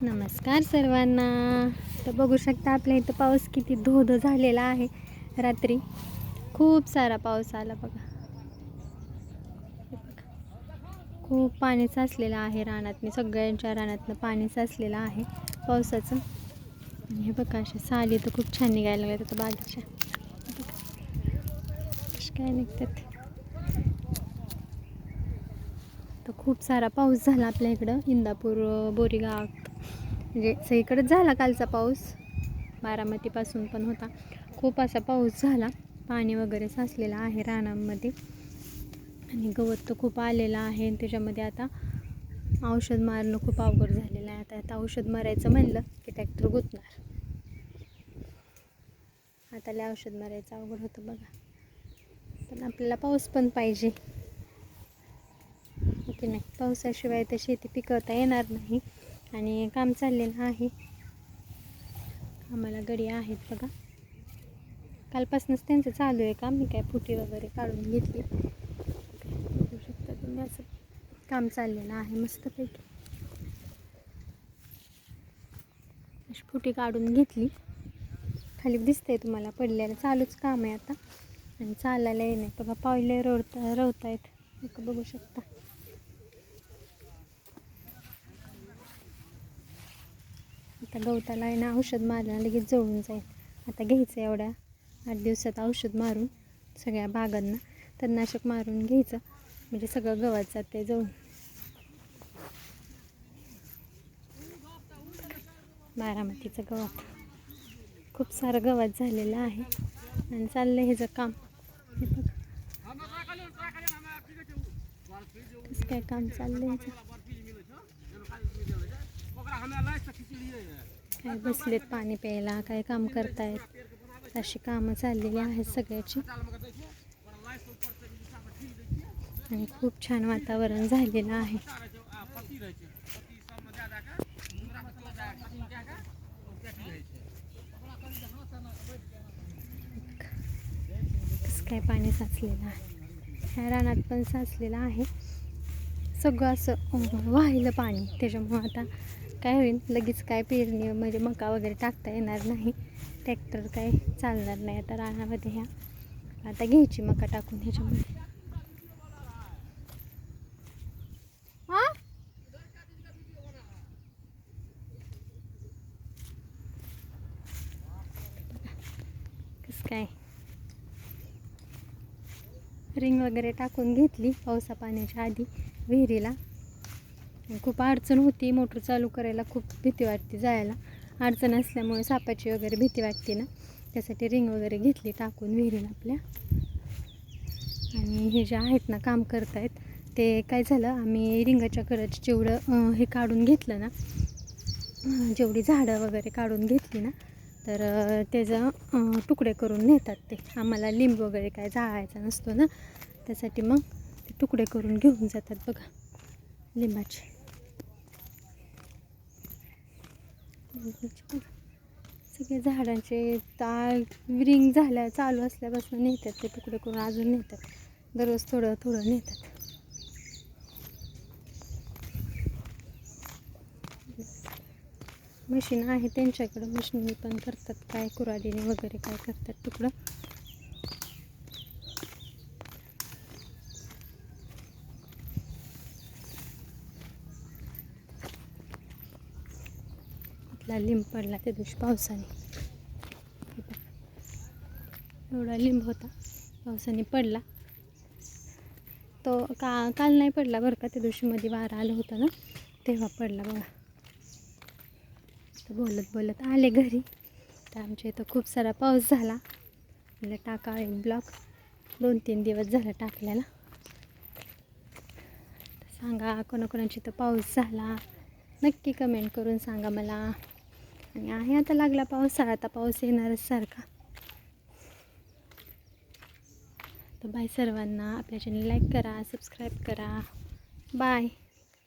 नमस्कार सर्वांना. तर बघू शकता आपल्या इथं पाऊस किती धोधो झालेला आहे. रात्री खूप सारा पाऊस आला बघा. खूप पाणी साचलेलं आहे रानातनी. सगळ्यांच्या रानातनं पाणी साचलेलं आहे पावसाचं. आणि हे बघा अशा साली तर खूप छान निघायला लागल्या तर बागेच्या. काय निघतात. तर खूप सारा पाऊस झाला आपल्या इकडं. इंदापूर बोरीगाव म्हणजे सगळीकडेच झाला कालचा पाऊस. बारामतीपासून पण होता. खूप असा पाऊस झाला. पाणी वगैरे साचलेलं आहे रानांमध्ये. आणि गवत तर खूप आलेलं आहे. आणि त्याच्यामध्ये आता औषध मारणं खूप अवघड झालेलं आहे. आता आता औषध मारायचं म्हणलं की ट्रॅक्टर गुतणार. आता लय औषध मारायचं अवघड होतं बघा. पण आपल्याला पाऊस पण पाहिजे. ओके की नाही? पावसाशिवाय तर शेती पिकवता येणार नाही. आणि काम चाललेलं आहे. आम्हाला गडी आहेत बघा. कालपासूनच त्यांचं चालू आहे काम. मी काय फुटी वगैरे काढून घेतली. बघू शकता तुम्ही असं काम चाललेलं आहे मस्तपैकी. अशी फुटी काढून घेतली. खाली दिसतंय तुम्हाला पडलेलं चालूच काम आहे आता. आणि चालायला नाही. बघा पावले रवता रवतायत एक बघू शकता. आता गवताला आहे ना औषध मारलं लगेच जळून जाईल. आता घ्यायचं एवढ्या आठ दिवसात औषध मारून सगळ्या बागांना तणनाशक मारून घ्यायचं. म्हणजे सगळं गवत जाते जळून. बारामतीचं गवत. खूप सारं गवत झालेलं आहे. आणि चाललं ह्याचं काम. हे बघ. कसं काय काम चाललं ह्याचं? काय बसलेत पाणी प्यायला काय काम करतायत? अशी कामं चाललेली आहेत सगळ्याची. आणि खूप छान वातावरण झालेलं आहे. काय पाणी साचलेलं आहे? ह्या रानात पण साचलेलं आहे. सगळं असं व्हायलं वाहिलं पाणी. त्याच्यामुळं आता काय होईल लगेच काय पेरणी म्हणजे मका वगैरे टाकता येणार नाही. ट्रॅक्टर काय चालणार नाही आता रानामध्ये ह्या. आता घ्यायची मका टाकून ह्याच्यामध्ये. कसं काय? रिंग वगैरे टाकून घेतली पावसा पाण्याच्या आधी विहिरीला. खूप अडचण होती. मोटर चालू करायला खूप भीती वाटते जायला. अडचण असल्यामुळे सापाची वगैरे भीती वाटते ना. त्यासाठी रिंग वगैरे घेतली टाकून विहिरीला आपल्या. आणि हे जे आहेत ना काम करतायत ते काय झालं आम्ही रिंगाच्या करत जेवढं हे काढून घेतलं ना जेवढी झाडं वगैरे काढून घेतली ना तर त्याचं तुकडे करून नेतात ते. आम्हाला लिंब वगैरे काय जाळायचा नसतो ना. त्यासाठी मग ते तुकडे करून घेऊन जातात बघा लिंबाचे लिंबाचे बघा. सगळे झाडांचे ताळ रिंग झाल्या चालू असल्यापासून नेतात ते तुकडे करून अजून नेतात. दररोज थोडं थोडं नेतात. मशीन आहे त्यांच्याकडं. मशीन पण करतात. काय कुराडीने वगैरे काय करतात तुकडं. आपला लिंब पडला त्या दिवशी पावसाने. एवढा लिंब होता. पावसाने पडला. तो का काल नाही पडला बरं का त्या दिवशी मध्ये वारा आलं होतं ना तेव्हा पडला बघा. तर बोलत बोलत आले घरी. तर आमच्या इथं खूप सारा पाऊस झाला. म्हणजे टाका एक ब्लॉक दोन तीन दिवस झाला टाकल्याला सांगा कोणाकोणाची तर पाऊस झाला. नक्की कमेंट करून सांगा मला. आणि आहे आता लागला पावसाळा आता पाऊस येणारच सारखा. तर बाय सर्वांना आपल्या चॅनल लाईक करा सबस्क्राईब करा. बाय